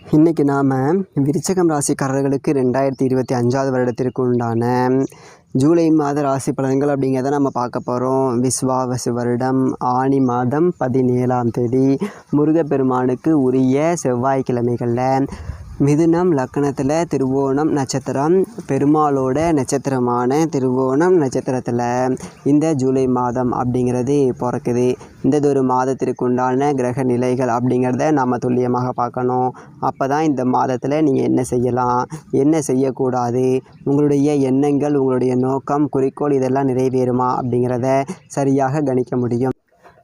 இன்றைக்கி நாம் விருச்சகம் ராசிக்காரர்களுக்கு ரெண்டாயிரத்தி இருபத்தி அஞ்சாவது வருடத்திற்கு உண்டான ஜூலை மாத ராசி பலன்கள் அப்படிங்கிறத நம்ம பார்க்க போகிறோம் விஸ்வாவசு வருடம் ஆனி மாதம் பதினேழாம் தேதி முருகப்பெருமானுக்கு உரிய செவ்வாய்க்கிழமைகளில் மிதுனம் லக்கணத்தில் திருவோணம் நட்சத்திரம். பெருமாளோட நட்சத்திரமான திருவோணம் நட்சத்திரத்தில் இந்த ஜூலை மாதம் அப்படிங்கிறது பிறக்குது. இந்த ஒரு மாதத்திற்கு உண்டான கிரக நிலைகள் அப்படிங்கிறத நாம் துல்லியமாக பார்க்கணும். அப்போ தான் இந்த மாதத்தில் நீங்கள் என்ன செய்யலாம் என்ன செய்யக்கூடாது உங்களுடைய எண்ணங்கள் உங்களுடைய நோக்கம் குறிக்கோள் இதெல்லாம் நிறைவேறுமா அப்படிங்கிறத சரியாக கணிக்க முடியும்.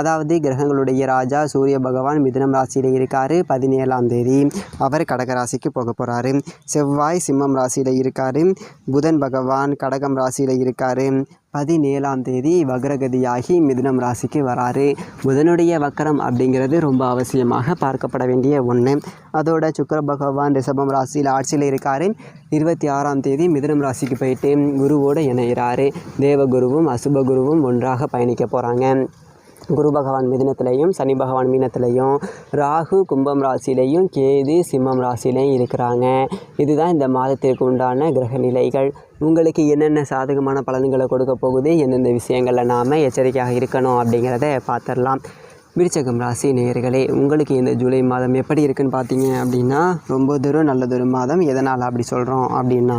அதாவது கிரகங்களுடைய ராஜா சூரிய பகவான் மிதுனம் ராசியில் இருக்கார் பதினேழாம் தேதி. அவர் கடக ராசிக்கு போக போகிறாரு செவ்வாய் சிம்மம் ராசியில் இருக்கார். புதன் பகவான் கடகம் ராசியில் இருக்கார். பதினேழாம் தேதி வக்ரகதியாகி மிதுனம் ராசிக்கு வராரு. புதனுடைய வக்கரம் அப்படிங்கிறது ரொம்ப அவசியமாக பார்க்கப்பட வேண்டிய ஒன்று அதோட சுக்கர பகவான் ரிஷபம் ராசியில் ஆட்சியில் இருக்கார். இருபத்தி ஆறாம் தேதி மிதுனம் ராசிக்கு போயிட்டு குருவோடு இணைகிறாரு தேவகுருவும் அசுபகுருவும் ஒன்றாக பயணிக்க போகிறாங்க குரு பகவான் மிதினத்துலேயும் சனி பகவான் மீனத்துலேயும் ராகு கும்பம் ராசியிலையும் கேது சிம்மம் ராசியிலையும் இருக்கிறாங்க. இதுதான் இந்த மாதத்திற்கு உண்டான கிரக நிலைகள். உங்களுக்கு என்னென்ன சாதகமான பலன்களை கொடுக்க போகுது? எந்தெந்த விஷயங்களில் நாம் எச்சரிக்கையாக இருக்கணும் அப்படிங்கிறத பார்த்துடலாம். விருச்சகம் ராசி நேயர்களே உங்களுக்கு இந்த ஜூலை மாதம் எப்படி இருக்குன்னு பார்த்தீங்க அப்படின்னா ரொம்ப தூரம் நல்லதொரு மாதம். எதனால் அப்படி சொல்கிறோம் அப்படின்னா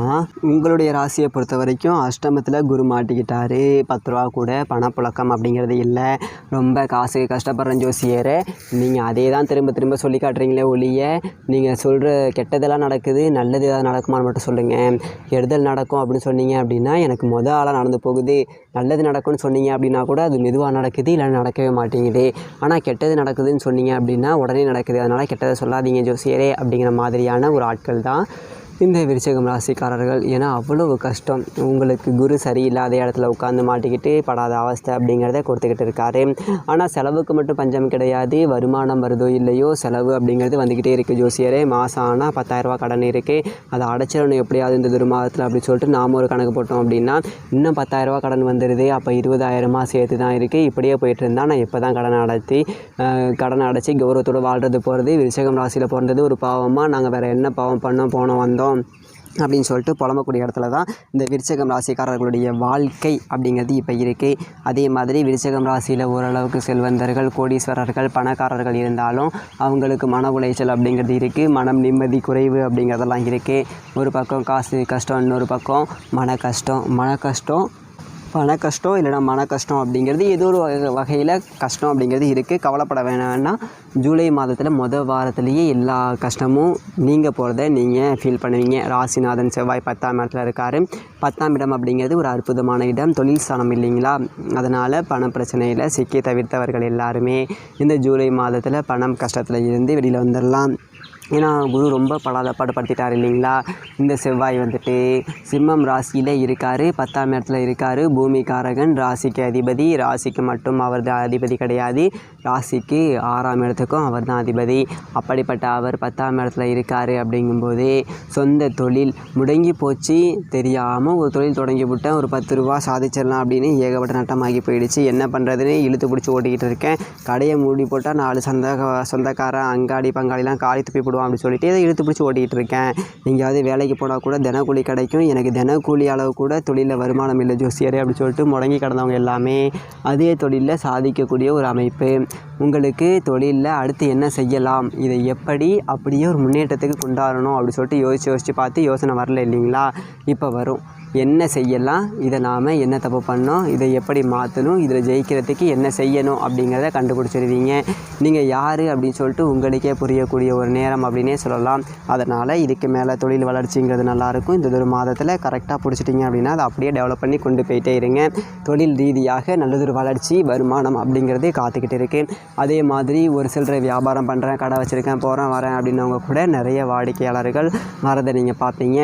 உங்களுடைய ராசியை பொறுத்த வரைக்கும் அஷ்டமத்தில் குரு மாட்டிக்கிட்டாரு. பத்து ரூபா கூட பணப்புழக்கம் அப்படிங்கிறது இல்லை. ரொம்ப காசு கஷ்டப்படுற ஜோசியரை. நீங்கள் அதே தான் திரும்ப திரும்ப சொல்லி காட்டுறீங்களே ஒழிய நீங்கள் சொல்கிற கெட்டதெல்லாம் நடக்குது நல்லது ஏதாவது நடக்குமான்னு மட்டும் சொல்லுங்கள் கெடுதல் நடக்கும் அப்படின்னு சொன்னீங்க அப்படின்னா எனக்கு மொதல் ஆளாக நடந்து போகுது. நல்லது நடக்கும்னு சொன்னீங்க அப்படின்னா கூட அது மெதுவாக நடக்குது இல்லை நடக்கவே மாட்டேங்குது. ஆனால் கெட்டது நடக்குதுன்னு சொன்னீங்க அப்படின்னா உடனே நடக்குது. அதனால் கெட்டதை சொல்லாதீங்க ஜோசியரே அப்படிங்கிற மாதிரியான ஒரு ஆட்கள் தான் இந்த விருச்சகம் ராசிக்காரர்கள் ஏன்னா அவ்வளவு கஷ்டம். உங்களுக்கு குரு சரியில்லாத இடத்துல உட்காந்து மாட்டிக்கிட்டு படாத அவஸ்தை அப்படிங்கிறத கொடுத்துக்கிட்டு இருக்காரு. ஆனால் செலவுக்கு மட்டும் பஞ்சம் கிடையாது வருமானம் வருதோ இல்லையோ செலவு அப்படிங்கிறது வந்துக்கிட்டே இருக்குது ஜோசியரே. மாதம் ஆனால் பத்தாயிரரூபா கடன் இருக்குது அதை அடைச்சிடணும் எப்படியாவது இந்த துர்மாதத்தில் மாதத்தில் சொல்லிட்டு நாம் ஒரு கணக்கு போட்டோம் அப்படின்னா இன்னும் பத்தாயிரரூபா கடன் வந்துடுது அப்போ இருபதாயிரமா சேர்த்து தான் இருக்குது இப்படியே போயிட்டு இருந்தால் நான் இப்போ தான் கடன் அடைச்சி கடன் அடைச்சி கௌரவத்தோடு வாழ்கிறது போகிறது விருச்சகம் ராசியில் பிறந்தது ஒரு பாவமாக நாங்கள் வேறு என்ன பாவம் பண்ணோம் போனோம் வந்தோம் அப்படின்னு சொல்லிட்டு புலம்பக்கூடிய இடத்துல தான் இந்த விருச்சகம் ராசிக்காரர்களுடைய வாழ்க்கை அப்படிங்கிறது இப்போ இருக்குது அதே மாதிரி விருச்சகம் ராசியில் ஓரளவுக்கு செல்வந்தர்கள் கோடீஸ்வரர்கள் பணக்காரர்கள் இருந்தாலும் அவங்களுக்கு மன உளைச்சல் அப்படிங்கிறது இருக்குது மனம் நிம்மதி குறைவு அப்படிங்கிறதெல்லாம் இருக்குது ஒரு பக்கம் காசு கஷ்டம் இன்னொரு பக்கம் மன கஷ்டம். மன கஷ்டம் பண கஷ்டம் இல்லைனா மன கஷ்டம் அப்படிங்கிறது ஏதோ ஒரு வகை வகையில் கஷ்டம் அப்படிங்கிறது இருக்குது கவலைப்பட வேணாம்னா ஜூலை மாதத்தில் மொதல் வாரத்துலேயே எல்லா கஷ்டமும் நீங்கள் போகிறத நீங்கள் ஃபீல் பண்ணுவீங்க. ராசிநாதன் செவ்வாய் பத்தாம் இடத்துல இருக்கார். பத்தாம் இடம் அப்படிங்கிறது ஒரு அற்புதமான இடம். தொழில் ஸ்தானம் இல்லைங்களா? அதனால் பண பிரச்சனையில் சிக்கி தவிர்த்தவர்கள் எல்லாருமே இந்த ஜூலை மாதத்தில் பணம் கஷ்டத்தில் இருந்து வெளியில் வந்துடலாம் ஏன்னா குரு ரொம்ப படாத படுத்திட்டார் இல்லைங்களா? இந்த செவ்வாய் வந்துட்டு சிம்மம் ராசியில் இருக்கார் பத்தாம் இடத்துல இருக்கார். பூமிகாரகன் ராசிக்கு அதிபதி. ராசிக்கு மட்டும் அவர் அதிபதி கிடையாது. ராசிக்கு ஆறாம் இடத்துக்கும் அவர் தான் அதிபதி. அப்படிப்பட்ட அவர் பத்தாம் இடத்துல இருக்கார் அப்படிங்கும்போது சொந்த தொழில் முடங்கி போச்சு. தெரியாமல் ஒரு தொழில் தொடங்கி விட்டேன். ஒரு பத்து ரூபா சாதிச்சிடலாம் அப்படின்னு ஏகப்பட்ட நட்டமாகி போயிடுச்சு. என்ன பண்ணுறதுன்னு இழுத்து பிடிச்சி ஓட்டிக்கிட்டு இருக்கேன். கடையை மூடி போட்டால் நாலு சொந்த சொந்தக்காரன் அங்காடி பங்காளிலாம் காலி துப்பி போடுவான் அப்படின்னு சொல்லிட்டு இதை இழுத்து பிடிச்சி ஓட்டிக்கிட்டு இருக்கேன். எங்கேயாவது வேலைக்கு போனால் கூட தினக்கூலி கிடைக்கும். எனக்கு தினக்கூலி அளவு கூட தொழிலில் வருமானம் இல்லை ஜோசியரே அப்படின்னு சொல்லிட்டு முடங்கி கிடந்தவங்க எல்லாமே அதே தொழிலில் சாதிக்கக்கூடிய ஒரு அமைப்பு. உங்களுக்கு தொழிலில் அடுத்து என்ன செய்யலாம்? இதை எப்படி அப்படியே ஒரு முன்னேற்றத்துக்கு கொண்டாடணும் அப்படி சொல்லிட்டு யோசித்து யோசித்து பார்த்து யோசனை வரல இல்லைங்களா? இப்போ வரும். என்ன செய்யலாம்? இதை நாம் என்ன தப்பு பண்ணோம்? இதை எப்படி மாற்றணும் இதில் ஜெயிக்கிறதுக்கு என்ன செய்யணும்? அப்படிங்கிறத கண்டுபிடிச்சிருவீங்க. நீங்கள் யார்? அப்படின்னு சொல்லிட்டு உங்களுக்கே புரியக்கூடிய ஒரு நேரம் அப்படின்னே சொல்லலாம். அதனால் இதுக்கு மேலே தொழில் வளர்ச்சிங்கிறது நல்லாயிருக்கும் இந்த ஒரு மாதத்தில் கரெக்டாக பிடிச்சிட்டிங்க அப்படின்னா அதை அப்படியே டெவலப் பண்ணி கொண்டு போயிட்டே இருங்க. தொழில் ரீதியாக நல்லதொரு வளர்ச்சி வருமானம் அப்படிங்கிறது காத்துக்கிட்டு இருக்குது அதே மாதிரி ஒரு சில்லறை வியாபாரம் பண்ணுறேன் கடை வச்சுருக்கேன் போகிறேன் வரேன் அப்படின்னவங்க கூட நிறைய வாடிக்கையாளர்கள் வரதை நீங்கள் பார்ப்பீங்க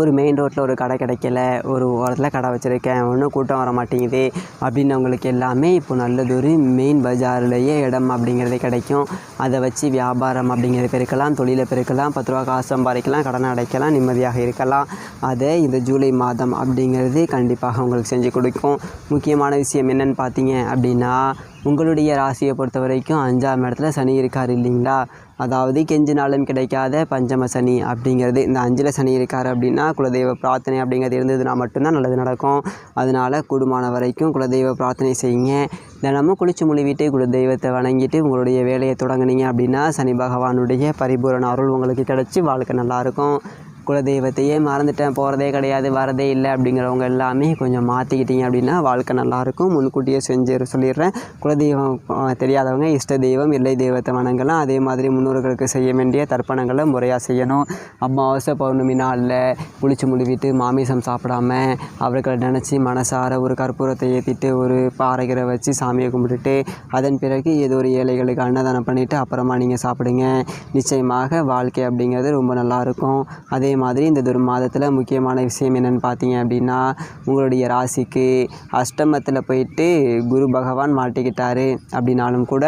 ஒரு மெயின் ரோட்டில் ஒரு கடை கிடைக்கல ஒரு ஓரத்தில் கடை வச்சுருக்கேன் ஒன்றும் கூட்டம் வர மாட்டேங்குது அப்படின்னவங்களுக்கு எல்லாமே இப்போ நல்லதொரு மெயின் பஜார்லேயே இடம் அப்படிங்கிறது கிடைக்கும். அதை வச்சு வியாபாரம் அப்படிங்கிறத பெருக்கலாம் தொழிலை பெருக்கலாம் பத்து ரூபா காசு சம்பாதிக்கலாம் கடனை அடைக்கலாம் நிம்மதியாக இருக்கலாம். அதை இந்த ஜூலை மாதம் அப்படிங்கிறது கண்டிப்பாக உங்களுக்கு செஞ்சு கொடுக்கும். முக்கியமான விஷயம் என்னன்னு பார்த்தீங்க அப்படின்னா உங்களுடைய ராசியை பொறுத்த வரைக்கும் அஞ்சாம் இடத்துல சனி இருக்கார் இல்லைங்களா? அதாவது கெஞ்சினாலும் கிடைக்காத பஞ்சம சனி அப்படிங்கிறது. இந்த அஞ்சில் சனி இருக்கார் அப்படின்னா குலதெய்வ பிரார்த்தனை அப்படிங்கிறது இருந்ததுன்னா மட்டும்தான் நல்லது நடக்கும். அதனால் கூடுமான வரைக்கும் குலதெய்வ பிரார்த்தனை செய்யுங்க. தினமும் குளிச்சு முழுவிட்டு குலதெய்வத்தை வணங்கிட்டு உங்களுடைய வேலையை தொடங்குனீங்க அப்படின்னா சனி பகவானுடைய பரிபூரண அருள் உங்களுக்கு கிடச்சி வாழ்க்கை நல்லாயிருக்கும் குலதெய்வத்தையே மறந்துட்டேன் போகிறதே கிடையாது வரதே இல்லை அப்படிங்கிறவங்க எல்லாமே கொஞ்சம் மாற்றிக்கிட்டீங்க அப்படின்னா வாழ்க்கை நல்லாயிருக்கும். முன்கூட்டியே செஞ்சு சொல்லிடுறேன். குலதெய்வம் தெரியாதவங்க இஷ்ட தெய்வம் இல்லை தெய்வத்தை வணங்கலாம். அதே மாதிரி முன்னோர்களுக்கு செய்ய வேண்டிய தர்ப்பணங்களை முறையாக செய்யணும். அமாவாசை பௌர்ணமி நாளில் குளிச்சு முழுவிட்டு மாமிசம் சாப்பிடாம அவர்களை நினச்சி மனசார ஒரு கற்பூரத்தை ஏற்றிட்டு ஒரு பாறைகளை வச்சு சாமியை கும்பிட்டுட்டு அதன் பிறகு ஏதோ ஒரு ஏழைகளுக்கு அன்னதானம் பண்ணிவிட்டு அப்புறமா நீங்கள் சாப்பிடுங்க. நிச்சயமாக வாழ்க்கை அப்படிங்கிறது ரொம்ப நல்லாயிருக்கும். அதே மாதிரி இந்த ஒரு மாதத்தில் முக்கியமான விஷயம் என்னென்னு பார்த்தீங்க அப்படின்னா உங்களுடைய ராசிக்கு அஷ்டமத்தில் போயிட்டு குரு பகவான் மாட்டிக்கிட்டாரு அப்படின்னாலும் கூட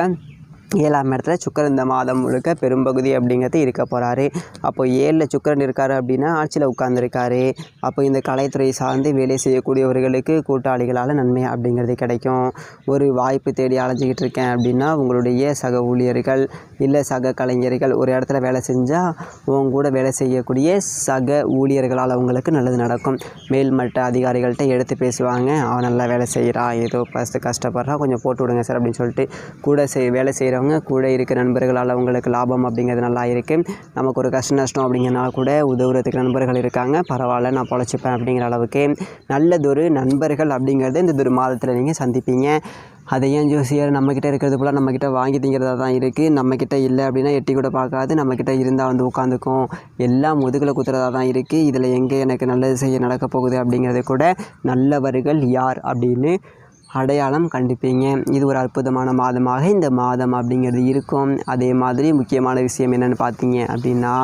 ஏழாம் இடத்துல சுக்கரன் இந்த மாதம் முழுக்க பெரும்பகுதி அப்படிங்கிறது இருக்க போகிறாரு அப்போ ஏழில் சுக்கரன் இருக்கார் அப்படின்னா ஆட்சியில் உட்கார்ந்துருக்காரு. அப்போ இந்த கலைத்துறை சார்ந்து வேலை செய்யக்கூடியவர்களுக்கு கூட்டாளிகளால் நன்மை அப்படிங்கிறது கிடைக்கும். ஒரு வாய்ப்பு தேடி அலைஞ்சிக்கிட்டு இருக்கேன் அப்படின்னா உங்களுடைய சக ஊழியர்கள் இல்லை சக கலைஞர்கள் ஒரு இடத்துல வேலை செஞ்சால் உங்க கூட வேலை செய்யக்கூடிய சக ஊழியர்களால் அவங்களுக்கு நல்லது நடக்கும். மேல்மட்ட அதிகாரிகள்கிட்ட எடுத்து பேசுவாங்க. அவன் நல்லா வேலை செய்கிறான் ஏதோ ஃபஸ்ட்டு கஷ்டப்படுறான் கொஞ்சம் போட்டு விடுங்க சார் அப்படின்னு சொல்லிட்டு கூட செய் வேலை செய்கிறவங்க கூட இருக்க நண்பர்களால் உங்களுக்கு லாபம் அப்படிங்கிறது நல்லா இருக்குது நமக்கு ஒரு கஷ்ட நஷ்டம் அப்படிங்கிறனால கூட உதவுறதுக்கு நண்பர்கள் இருக்காங்க. பரவாயில்ல நான் பொழைச்சிப்பேன் அப்படிங்கிற அளவுக்கு. நல்லதொரு நண்பர்கள் அப்படிங்கிறத இந்த ஒரு மாதத்தில் நீங்கள் சந்திப்பீங்க. அதை ஏன் ஜோசியர் நம்மக்கிட்ட இருக்கிறது போல் நம்மக்கிட்ட வாங்கி திங்கிறதா தான் இருக்குது நம்மக்கிட்ட இல்லை அப்படின்னா எட்டி கூட பார்க்காது. நம்மக்கிட்ட இருந்தால் வந்து உட்காந்துக்கும். எல்லாம் முதுகில் குத்துறதா தான் இருக்குது இதில் எங்கே எனக்கு நல்லது செய்ய நடக்க போகுது அப்படிங்கிறது கூட நல்லவர்கள் யார்? அப்படின்னு அடையாளம் கண்டுப்பீங்க. இது ஒரு அற்புதமான மாதமாக இந்த மாதம் அப்படிங்கிறது இருக்கும். அதே மாதிரி முக்கியமான விஷயம் என்னென்னு பார்த்தீங்க அப்படின்னா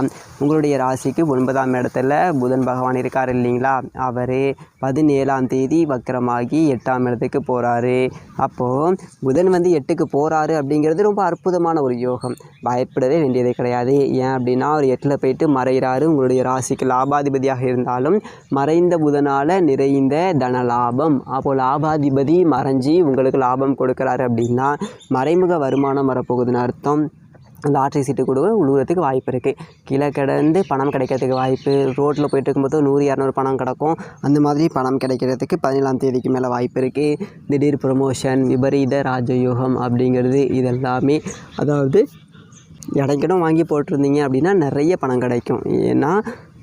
உங்களுடைய ராசிக்கு ஒன்பதாம் இடத்துல புதன் பகவான் இருக்கார் இல்லைங்களா? அவர் பதினேழாம் தேதி வக்கரமாகி எட்டாம் இடத்துக்கு போகிறாரு அப்போது புதன் வந்து எட்டுக்கு போகிறாரு அப்படிங்கிறது ரொம்ப அற்புதமான ஒரு யோகம். பயப்படவே வேண்டியதே கிடையாது. ஏன் அப்படின்னா அவர் எட்டில் போயிட்டு மறைகிறாரு. உங்களுடைய ராசிக்கு லாபாதிபதியாக இருந்தாலும் மறைந்த புதனால் நிறைந்த தன லாபம் அப்போது லாபாதிபதி மறைஞ்சி உங்களுக்கு லாபம் கொடுக்குறாரு அப்படின்னா மறைமுக வருமானம் வரப்போகுதுன்னு அர்த்தம். லாட்ரி சீட்டு கூட உழுவுறதுக்கு வாய்ப்பு இருக்குது கீழே கிடந்து பணம் கிடைக்கிறதுக்கு வாய்ப்பு ரோட்டில் போயிட்டு இருக்கும்போது நூறு இரநூறு பணம் கிடக்கும். அந்த மாதிரி பணம் கிடைக்கிறதுக்கு பதினேழாம் தேதிக்கு மேலே வாய்ப்பு இருக்குது திடீர் ப்ரொமோஷன் விபரீத ராஜயோகம் அப்படிங்கிறது இதெல்லாமே. அதாவது இடைக்கிடம் வாங்கி போட்டிருந்தீங்க அப்படின்னா நிறைய பணம் கிடைக்கும். ஏன்னா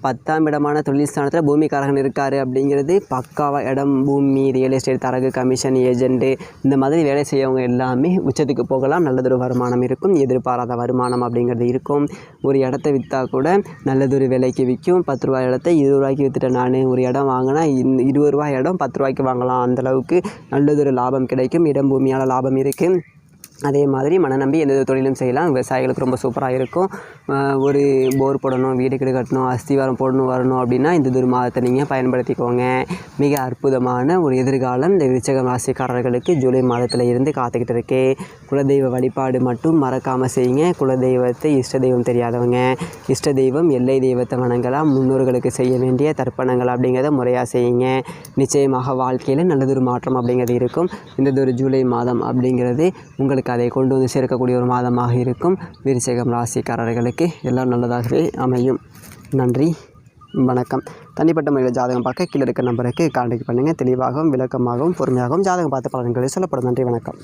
பத்தாம் இடமான தொழில் ஸ்தானத்தில் பூமிக்காரகன் இருக்கார் அப்படிங்கிறது பக்காவாக இடம் பூமி ரியல் எஸ்டேட் தரகு கமிஷன் ஏஜென்ட்டு இந்த மாதிரி வேலை செய்யவங்க எல்லாமே உச்சத்துக்கு போகலாம். நல்லதொரு வருமானம் இருக்கும் எதிர்பாராத வருமானம் அப்படிங்கிறது இருக்கும். ஒரு இடத்த விற்றா கூட நல்லதொரு விலைக்கு விற்கும் பத்து ரூபாய் இடத்த இருபது ரூபாய்க்கு விற்றுட்டேன் நான். ஒரு இடம் வாங்கினா இந்த இருபது ரூபாய் இடம் பத்து ரூபாய்க்கு வாங்கலாம். அந்தளவுக்கு நல்லதொரு லாபம் கிடைக்கும். இடம் பூமியால் லாபம் இருக்குது அதே மாதிரி மன நம்பி எந்த தொழிலும் செய்யலாம். விவசாயிகளுக்கு ரொம்ப சூப்பராக இருக்கும். ஒரு போர் போடணும் வீடு கீடு கட்டணும் அஸ்திவாரம் போடணும் வரணும் அப்படின்னா இந்த துர் மாதத்தை நீங்கள் பயன்படுத்திக்கோங்க. மிக அற்புதமான ஒரு எதிர்காலம் இந்த விருச்சகம் ராசிக்காரர்களுக்கு ஜூலை மாதத்தில் இருந்து காத்துக்கிட்டு இருக்கு. குலதெய்வ வழிபாடு மட்டும் மறக்காமல் செய்யுங்க. குலதெய்வத்தை இஷ்ட தெய்வம் தெரியாதவங்க. இஷ்ட தெய்வம் எல்லை தெய்வத்தை வணங்கலாம். முன்னோர்களுக்கு செய்ய வேண்டிய தர்ப்பணங்கள் அப்படிங்கிறத முறையாக செய்யுங்க. நிச்சயமாக வாழ்க்கையில் நல்லதொரு மாற்றம் அப்படிங்கிறது இருக்கும். இந்த ஒரு ஜூலை மாதம் அப்படிங்கிறது உங்களுக்கு அதை கொண்டு வந்து சேர்க்கக்கூடிய ஒரு மாதமாக இருக்கும். விருச்சகம் ராசிக்காரர்களுக்கு எல்லாம் நல்லதாகவே அமையும். நன்றி வணக்கம். தனிப்பட்ட முறையில் ஜாதகம் பார்க்க கீழே இருக்க நம்பருக்கு கான்டாக்ட் பண்ணுங்கள் தெளிவாகவும் விளக்கமாகவும் பொறுமையாகவும் ஜாதகம் பார்த்த பலன்களை சொல்லப்படும். நன்றி வணக்கம்.